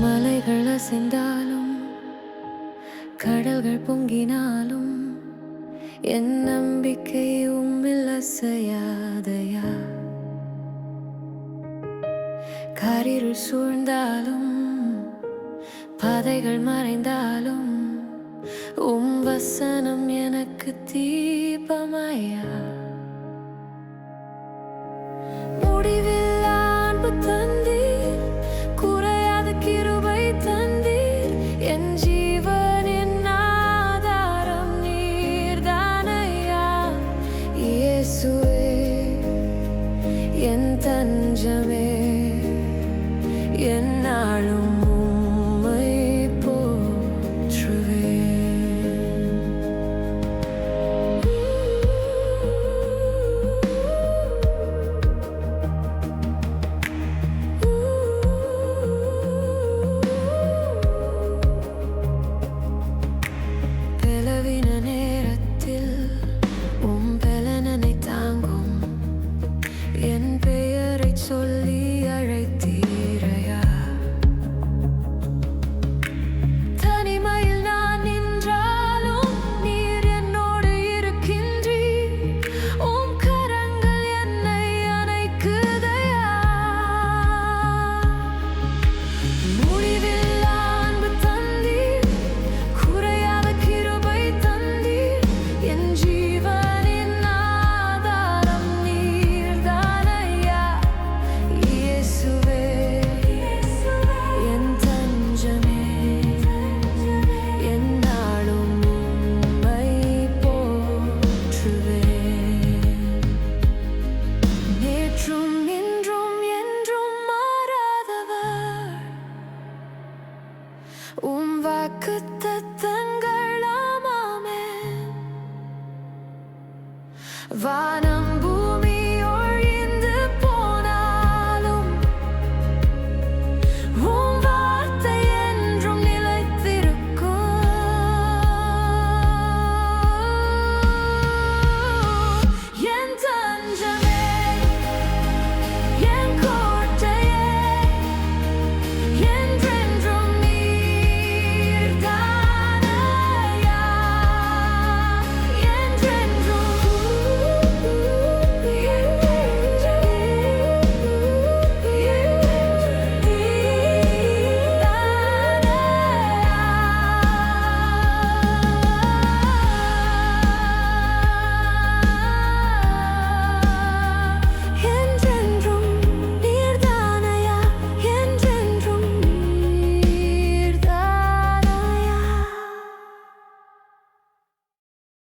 மலைகள் அசைந்தாலும் கடல்கள் பொங்கினாலும் என் நம்பிக்கை உம்மில் அசையாதையா? காரிருள் சூழ்ந்தாலும் பாதைகள் மறைந்தாலும் உம் வசனம் எனக்கு தீபமாயா? திருத்தங்களாமே வானம்